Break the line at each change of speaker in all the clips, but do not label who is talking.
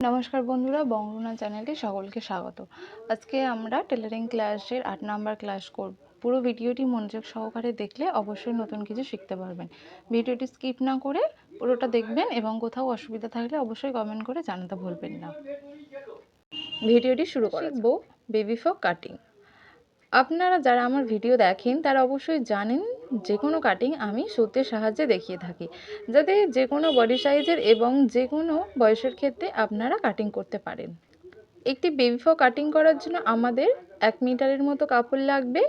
নমস্কার বন্ধুরা বঙ্গনা চ্যানেলে সকলকে স্বাগত। আজকে আমরা টেলারিং ক্লাসের আট নাম্বার ক্লাস করব। পুরো ভিডিওটি মনোযোগ সহকারে দেখলে অবশ্যই নতুন কিছু শিখতে পারবেন। ভিডিওটি স্কিপ না করে পুরোটা দেখবেন এবং কোথাও অসুবিধা থাকলে অবশ্যই কমেন্ট করে জানাতে ভুলবেন না। ভিডিওটি শুরু করব বেবি ফক কাটিং আপনারা যারা আমার ভিডিও দেখেন, তারা অবশ্যই জানেন যে কোনো কাটিং আমি সুতের সাহায্যে দেখিয়ে থাকি। যাতে যে কোনো বডি সাইজের এবং যে কোনো বয়সের ক্ষেত্রে আপনারা কাটিং করতে পারেন। একটি বেবি ফ্রক কাটিং করার জন্য আমাদের এক মিটারের মতো কাপড় লাগবে।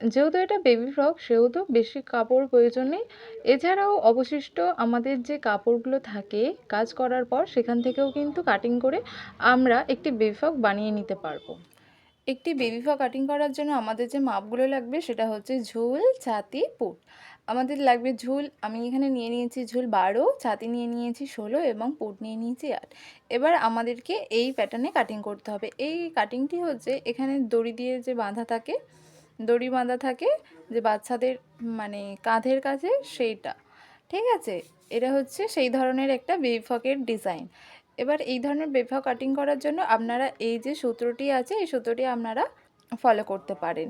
যেহেতু এটা বেবি ফ্রক সেহেতু বেশি কাপড় প্রয়োজন। নেই এছাড়াও অবশিষ্ট আমাদের যে কাপড়গুলো থাকে কাজ করার পর, সেখান থেকেও কিন্তু কাটিং করে আমরা একটি বেবি ফ্রক বানিয়ে নিতে পারব। একটি বেবি ফ্রক কাটিং করার জন্য আমাদের যে মাপগুলো লাগবে সেটা হচ্ছে ঝুল, ছাতি, পুট। আমাদের লাগবে ঝুল, আমি এখানে নিয়ে নিয়েছি ঝুল বারো, ছাতি নিয়ে নিয়েছি ষোলো এবং পুট নিয়ে নিয়েছি আট। এবার আমাদেরকে এই প্যাটার্নে কাটিং করতে হবে। এই কাটিংটি হচ্ছে এখানে দড়ি দিয়ে যে বাঁধা থাকে, দড়ি বাঁধা থাকে যে বাচ্চাদের মানে কাঁধের কাছে সেইটা, ঠিক আছে? এটা হচ্ছে সেই ধরনের একটা বেবি ফ্রকের ডিজাইন এবার এই ধরনের বেফা কাটিং করার জন্য আপনারা এই যে সূত্রটি আছে, এই সূত্রটি আপনারা ফলো করতে পারেন।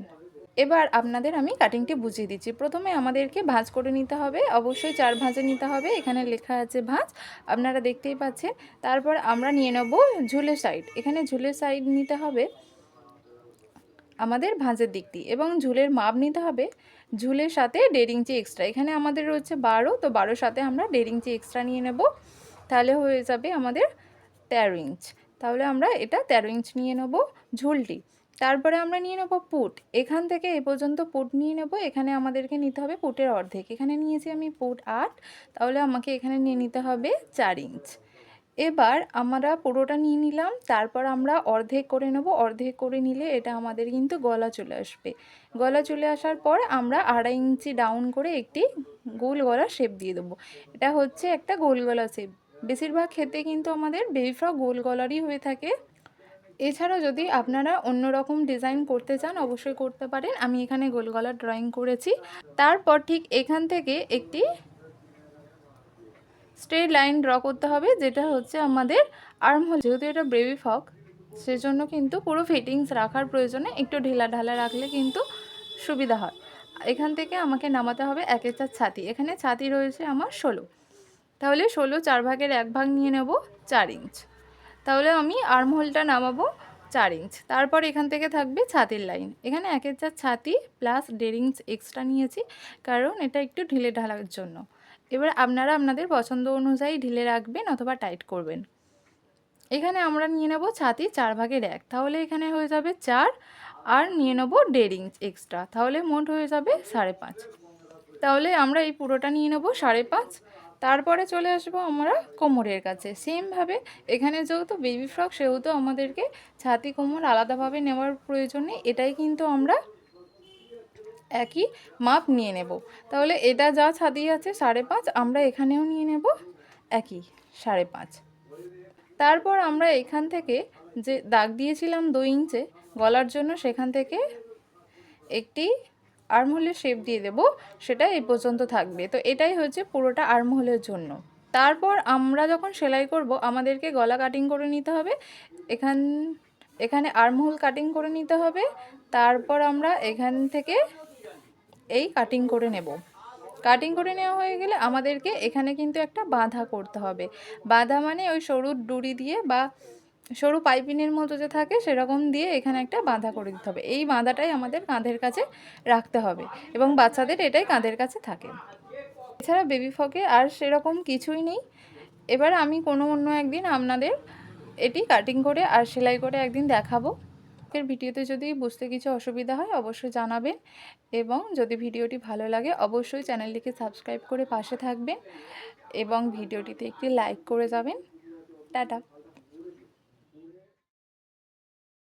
এবার আপনাদের আমি কাটিংটি বুঝিয়ে দিচ্ছি। প্রথমে আমাদেরকে ভাঁজ করে নিতে হবে। অবশ্যই চার ভাঁজে নিতে হবে। এখানে লেখা আছে ভাঁজ। আপনারা দেখতেই পাচ্ছেন। তারপর আমরা নিয়ে নেব ঝুলে সাইড এখানে ঝুলে সাইড নিতে হবে আমাদের ভাঁজের দিকটি এবং ঝুলের মাপ নিতে হবে। ঝুলের সাথে দেড় ইঞ্চি এক্সট্রা এখানে আমাদের রয়েছে বারো। তো বারোর সাথে আমরা দেড় ইঞ্চি এক্সট্রা নিয়ে নেব। তাহলে হয়ে যাবে আমাদের তেরো ইঞ্চ। তাহলে আমরা এটা তেরো ইঞ্চ নিয়ে নেব ঝুলটি। তারপরে আমরা নিয়ে নেব পুট। এখান থেকে এ পর্যন্ত পুট নিয়ে নেব। এখানে আমাদেরকে নিতে হবে পুটের অর্ধেক। এখানে নিয়েছি আমি পুট আট। তাহলে আমাকে এখানে নিয়ে নিতে হবে চার ইঞ্চ। এবার আমরা পুরোটা নিয়ে নিলাম। তারপর আমরা অর্ধেক করে নেব। অর্ধেক করে নিলে এটা আমাদের কিন্তু গলা চলে আসবে। গলা চলে আসার পর আমরা আড়াই ইঞ্চি ডাউন করে একটি গোল গলা শেপ দিয়ে দেবো। এটা হচ্ছে একটা গোল গলা শেপ বেশিরভাগ ক্ষেত্রে কিন্তু আমাদের বেবি ফ্রক গোল গলারই হয়ে থাকে। এছাড়া যদি আপনারা অন্য রকম ডিজাইন করতে চান, অবশ্যই করতে পারেন। আমি এখানে গোল গলার ড্রয়িং করেছি। তারপর ঠিক এখান থেকে একটি স্ট্রেট লাইন ড্র করতে হবে, যেটা হচ্ছে আমাদের আর্মহোল যেহেতু এটা বেবি ফক সেজন্য কিন্তু পুরো ফিটিংস রাখার প্রয়োজনে একটু ঢিলা ঢালা রাখলে কিন্তু সুবিধা হয়। এখান থেকে আমাকে নামাতে হবে এক চার ছাতি। এখানে ছাতি রয়েছে আমার ষোলো। তাহলে ষোলো চার ভাগের এক ভাগ নিয়ে নেব চার ইঞ্চ। তাহলে আমি আর্মহোলটা নামাবো চার ইঞ্চ। তারপর এখান থেকে থাকবে ছাতির লাইন। এখানে একের চার ছাতি প্লাস দেড় ইঞ্চ এক্সট্রা নিয়েছি, কারণ এটা একটু ঢিলে ঢালার জন্য। এবার আপনারা আপনাদের পছন্দ অনুযায়ী ঢিলে রাখবেন অথবা টাইট করবেন। এখানে আমরা নিয়ে নেব ছাতি চার ভাগের এক। তাহলে এখানে হয়ে যাবে চার, আর নিয়ে নেব দেড় ইঞ্চ এক্সট্রা। তাহলে মোট হয়ে যাবে সাড়ে পাঁচ। তাহলে আমরা এই পুরোটা নিয়ে নেব সাড়ে পাঁচ তারপরে চলে আসব আমরা কোমরের কাছে। সেমভাবে এখানে যেহেতু বেবি ফ্রক সেহেতু আমাদেরকে ছাতি, কোমর আলাদাভাবে নেওয়ার প্রয়োজন নেই। এটাই কিন্তু আমরা একই মাপ নিয়ে নেব। তাহলে এটা যা ছাদি আছে সাড়ে পাঁচ, আমরা এখানেও নিয়ে নেব একই সাড়ে পাঁচ। তারপর আমরা এখান থেকে যে দাগ দিয়েছিলাম দুই ইঞ্চে, গলার জন্য সেখান থেকে একটি আর্মহোলের শেপ দিয়ে দেব, সেটা এই পর্যন্ত থাকবে। তো এটাই হচ্ছে পুরোটা আর্মহোলের জন্য। তারপর আমরা যখন সেলাই করব, আমাদেরকে গলা কাটিং করে নিতে হবে। এখান, এখানে আর্মহোল কাটিং করে নিতে হবে। তারপর আমরা এখান থেকে এই কাটিং করে নেব। কাটিং করে নেওয়া হয়ে গেলে আমাদেরকে এখানে কিন্তু একটা বাঁধা করতে হবে। বাঁধা মানে ওই সরু ডুরি দিয়ে বা সরু পাইপিনের মতো যে থাকে, সেরকম দিয়ে এখানে একটা বাঁধা করে দিতে হবে। এই বাঁধাটাই আমাদের কাঁধের কাছে রাখতে হবে এবং বাচ্চাদের এটাই কাঁধের কাছে থাকে। এছাড়া বেবি ফকে আর সেরকম কিছুই নেই। এবার আমি কোনো অন্য একদিন আপনাদের এটি কাটিং করে আর সেলাই করে একদিন দেখাবো। এর ভিডিওতে যদি বুঝতে কিছু অসুবিধা হয়, অবশ্যই জানাবেন এবং যদি ভিডিওটি ভালো লাগে, অবশ্যই চ্যানেলটিকে সাবস্ক্রাইব করে পাশে থাকবেন এবং ভিডিওটিতে একটি লাইক করে যাবেন। টাটা।